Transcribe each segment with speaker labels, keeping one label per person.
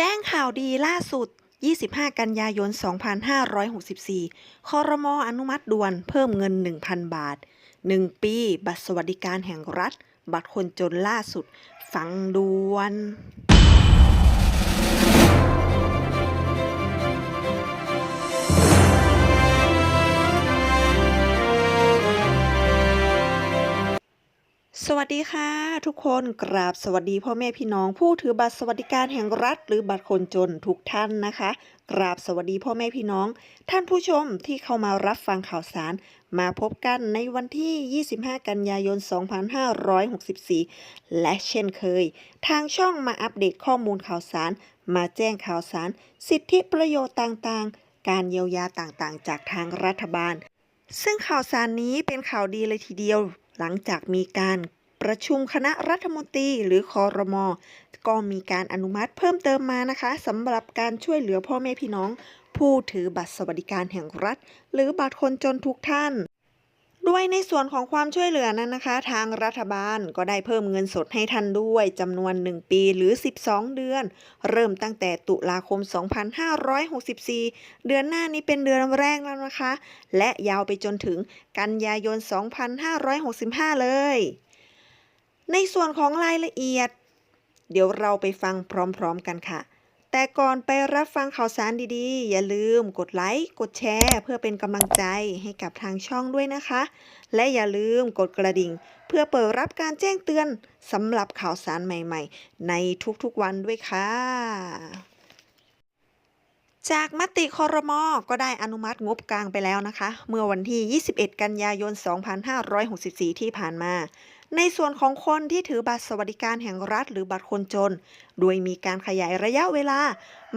Speaker 1: แจ้งข่าวดีล่าสุด 25 กันยายน 2564 คอรมออนุมัติด่วนเพิ่มเงิน 1,000 บาท 1 ปี บัตรสวัสดิการแห่งรัฐ บัตรคนจนล่าสุด ฟังด่วน สวัสดีค่ะ ทุกคนกราบสวัสดีพ่อแม่พี่น้อง ผู้ถือบัตรสวัสดิการแห่งรัฐ หรือบัตรคนจนทุกท่านนะคะ กราบสวัสดีพ่อแม่พี่น้อง ท่านผู้ชมที่เข้ามารับฟังข่าวสาร มาพบกันในวันที่ 25 กันยายน 2564 และเช่นเคย ทางช่องมาอัปเดตข้อมูลข่าวสาร มาแจ้งข่าวสาร สิทธิประโยชน์ต่างๆ การเยียวยาต่างๆ จากทางรัฐบาล ซึ่งข่าวสารนี้เป็นข่าวดีเลยทีเดียว หลังจากมีการประชุมคณะรัฐมนตรีหรือคอรมอก็มีการอนุมัติเพิ่มเติมมานะคะสำหรับการช่วยเหลือพ่อแม่พี่น้อง ผู้ถือบัตรสวัสดิการแห่งรัฐ หรือบัตรคนจนทุกท่าน ด้วยในส่วนของความช่วยเหลือนั้นนะคะ ทางรัฐบาลก็ได้เพิ่มเงินสดให้ท่านด้วยจำนวน 1 ปีหรือ 12 เดือน เริ่มตั้งแต่ตุลาคม 2564 เดือนหน้านี้เป็นเดือนแรกแล้วนะคะ และยาวไปจนถึงกันยายน 2565 เลย ในส่วนของรายละเอียด เดี๋ยวเราไปฟังพร้อมๆกันค่ะ แต่ก่อนไปรับฟังข่าวสารดีๆ อย่าลืมกดไลค์ กดแชร์ เพื่อเป็นกำลังใจให้กับทางช่องด้วยนะคะ และอย่าลืมกดกระดิ่ง เพื่อเปิดรับการแจ้งเตือนสำหรับข่าวสารใหม่ๆ ในทุกๆวันด้วยค่ะ จากมติคอรมอก็ได้อนุมัติงบกลางไปแล้วนะคะ เมื่อวันที่ 21 กันยายน 2564 ที่ผ่านมา ในส่วนของคนที่ถือบัตรสวัสดิการแห่งรัฐหรือบัตรคนจน โดยมีการขยายระยะเวลา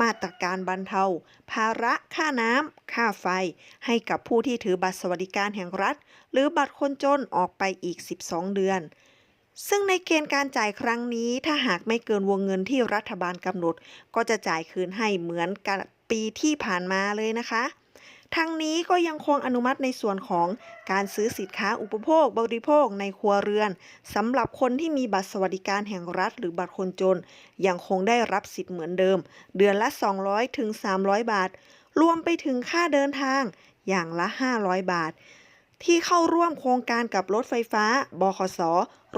Speaker 1: มาตรการบรรเทา ภาระค่าน้ำ ค่าไฟ ให้กับผู้ที่ถือบัตรสวัสดิการแห่งรัฐ หรือบัตรคนจนออกไปอีก 12 เดือนซึ่งในเกณฑ์การจ่ายครั้งนี้ถ้าหากไม่เกินวงเงินที่รัฐบาลกำหนด ก็จะจ่ายคืนให้เหมือนกับปีที่ผ่านมาเลยนะคะ ทั้งนี้ก็ยังคงอนุมัติในส่วนของการซื้อสินค้าอุปโภคบริโภคในครัวเรือนสำหรับคนที่มีบัตรสวัสดิการแห่งรัฐ หรือบัตรคนจน ยังคงได้รับสิทธิ์เหมือนเดิม เดือนละ 200ถึง300 บาท รวมไปถึงค่าเดินทางอย่างละ 500 บาท ที่เข้าร่วมโครงการกับรถไฟฟ้า บขส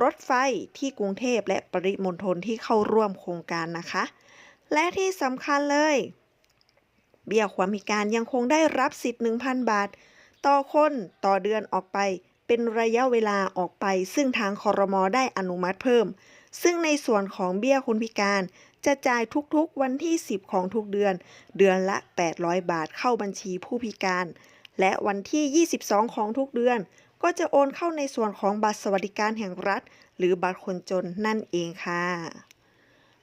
Speaker 1: รถไฟที่กรุงเทพและปริมณฑลที่เข้าร่วมโครงการนะคะ และที่สำคัญเลย เบี้ยความพิการยังคงได้รับสิทธิ์ 1,000 บาท ต่อคนต่อเดือนออกไป เป็นระยะเวลาออกไป ซึ่งทางคอรมอได้อนุมัติเพิ่ม ซึ่งในส่วนของเบี้ยคนพิการจะจ่ายทุกๆวันที่ 10 ของทุกเดือน เดือนละ 800 บาทเข้าบัญชีผู้พิการ และวันที่ 22 ของทุกเดือน ก็จะโอนเข้าในส่วนของบัตรสวัสดิการแห่งรัฐ หรือบัตรคนจนนั่นเองค่ะ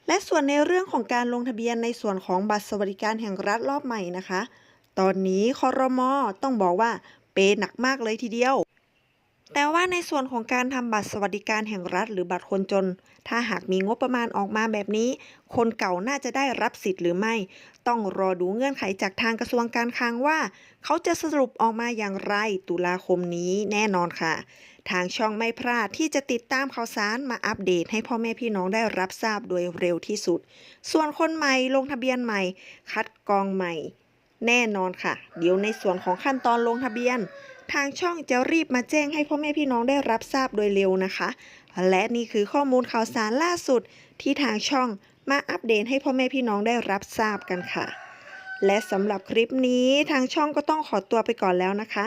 Speaker 1: และส่วนในเรื่องของการลงทะเบียนในส่วนของบัตรสวัสดิการแห่งรัฐรอบใหม่นะคะ ตอนนี้คอรมอต้องบอกว่าเปหนักมากเลยทีเดียว แต่ว่าในส่วนของการทำบัตรสวัสดิการแห่งรัฐ หรือบัตรคนจน ถ้าหากมีงบประมาณออกมาแบบนี้ คนเก่าน่าจะได้รับสิทธิ์หรือไม่ ต้องรอดูเงื่อนไขจากทางกระทรวงการคลังว่า เขาจะสรุปออกมาอย่างไรตุลาคมนี้แน่นอนค่ะ ทางช่องไม่พลาดที่จะติดตามข่าวสารมาอัปเดตให้พ่อแม่พี่น้องได้รับทราบโดยเร็วที่สุด ส่วนคนใหม่ลงทะเบียนใหม่ คัดกรองใหม่ แน่นอนค่ะ เดี๋ยวในส่วนของขั้นตอนลงทะเบียน ทางช่องจะรีบมาแจ้งให้พ่อแม่พี่น้องได้รับทราบโดยเร็วนะคะ และนี่คือข้อมูลข่าวสารล่าสุดที่ทางช่องมาอัปเดตให้พ่อแม่พี่น้องได้รับทราบกันค่ะ และสำหรับคลิปนี้ทางช่องก็ต้องขอตัวไปก่อนแล้วนะคะ